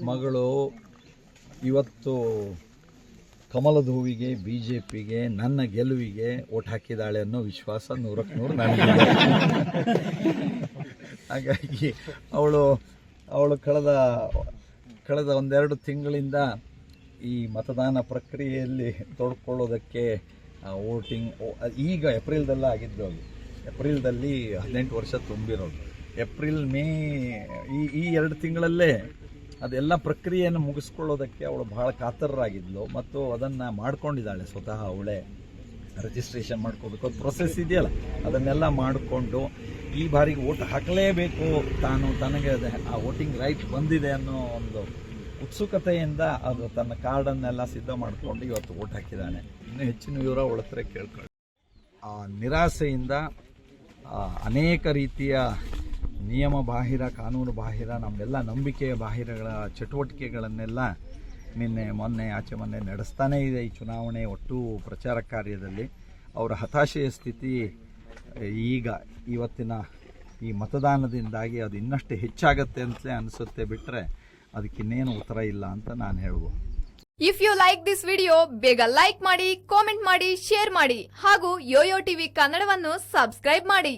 ಮಗಳು ಇವತ್ತು ಕಮಲದ ಹೂವಿಗೆ ಬಿ ಜೆ ಪಿಗೆ ನನ್ನ ಗೆಲುವಿಗೆ ಓಟ್ ಹಾಕಿದ್ದಾಳೆ ಅನ್ನೋ ವಿಶ್ವಾಸ ನೂರಕ್ಕೆ ನೂರು ನನಗೆ ಹಾಗಾಗಿ ಅವಳು ಅವಳು ಕಳೆದ ಕಳೆದ ಒಂದೆರಡು ತಿಂಗಳಿಂದ ಈ ಮತದಾನ ಪ್ರಕ್ರಿಯೆಯಲ್ಲಿ ತೊಡ್ಕೊಳ್ಳೋದಕ್ಕೆ ವೋಟಿಂಗ್ ಈಗ ಏಪ್ರಿಲ್ದಲ್ಲ ಆಗಿದ್ದು ಅದು. ಏಪ್ರಿಲ್ದಲ್ಲಿ ಹದಿನೆಂಟು ವರ್ಷ ತುಂಬಿರೋದು. ಏಪ್ರಿಲ್ ಮೇ, ಈ ಈ ಎರಡು ತಿಂಗಳಲ್ಲೇ ಅದೆಲ್ಲ ಪ್ರಕ್ರಿಯೆಯನ್ನು ಮುಗಿಸ್ಕೊಳ್ಳೋದಕ್ಕೆ ಅವಳು ಬಹಳ ಕಾತರರಾಗಿದ್ಲು ಮತ್ತು ಅದನ್ನು ಮಾಡ್ಕೊಂಡಿದ್ದಾಳೆ ಸ್ವತಃ ಅವಳೇ. ರಿಜಿಸ್ಟ್ರೇಷನ್ ಮಾಡ್ಕೋಬೇಕು ಅದು ಪ್ರೊಸೆಸ್ ಇದೆಯಲ್ಲ. ಅದನ್ನೆಲ್ಲ ಮಾಡಿಕೊಂಡು ಈ ಬಾರಿಗೆ ಓಟ್ ಹಾಕಲೇಬೇಕು. ತಾನು ತನಗೆ ಆ ವೋಟಿಂಗ್ ರೈಟ್ ಬಂದಿದೆ ಅನ್ನೋ ಒಂದು ಉತ್ಸುಕತೆಯಿಂದ ಅದು ತನ್ನ ಕಾರ್ಡನ್ನೆಲ್ಲ ಸಿದ್ಧ ಮಾಡಿಕೊಂಡು ಇವತ್ತು ಓಟ್ ಹಾಕಿದ್ದಾನೆ. ಇನ್ನೂ ಹೆಚ್ಚಿನ ವಿವರ ಒಳತ್ರೆ ಕೇಳ್ಕೊಳ್ಳಿ. ಆ ನಿರಾಸೆಯಿಂದ ಅನೇಕ ರೀತಿಯ ನಿಯಮ ಬಾಹಿರ, ಕಾನೂನು ಬಾಹಿರ, ನಮ್ಮೆಲ್ಲ ನಂಬಿಕೆಯ ಬಾಹಿರಗಳ ಚಟುವಟಿಕೆಗಳನ್ನೆಲ್ಲ ನಿನ್ನೆ, ಮೊನ್ನೆ, ಆಚೆ ಮೊನ್ನೆ ನಡೆಸ್ತಾನೇ ಇದೆ ಈ ಚುನಾವಣೆ ಒಟ್ಟು ಪ್ರಚಾರ ಕಾರ್ಯದಲ್ಲಿ. ಅವರ ಹತಾಶೆಯ ಸ್ಥಿತಿ ಈಗ ಇವತ್ತಿನ ಈ ಮತದಾನದಿಂದಾಗಿ ಅದು ಇನ್ನಷ್ಟು ಹೆಚ್ಚಾಗತ್ತೆ ಅಂತಲೇ ಅನಿಸುತ್ತೆ ಬಿಟ್ಟರೆ ಅದಕ್ಕಿನ್ನೇನು ಉತ್ತರ ಇಲ್ಲ ಅಂತ ನಾನು ಹೇಳ್ಬೋದು. If you like this video ಬೇಗ ಲೈಕ್ ಮಾಡಿ ಕಾಮೆಂಟ್ ಮಾಡಿ ಶೇರ್ ಮಾಡಿ ಹಾಗೂ ಯೋಯೋ ಟಿವಿ ಕನ್ನಡವನ್ನು ಸಬ್ಸ್ಕ್ರೈಬ್ ಮಾಡಿ.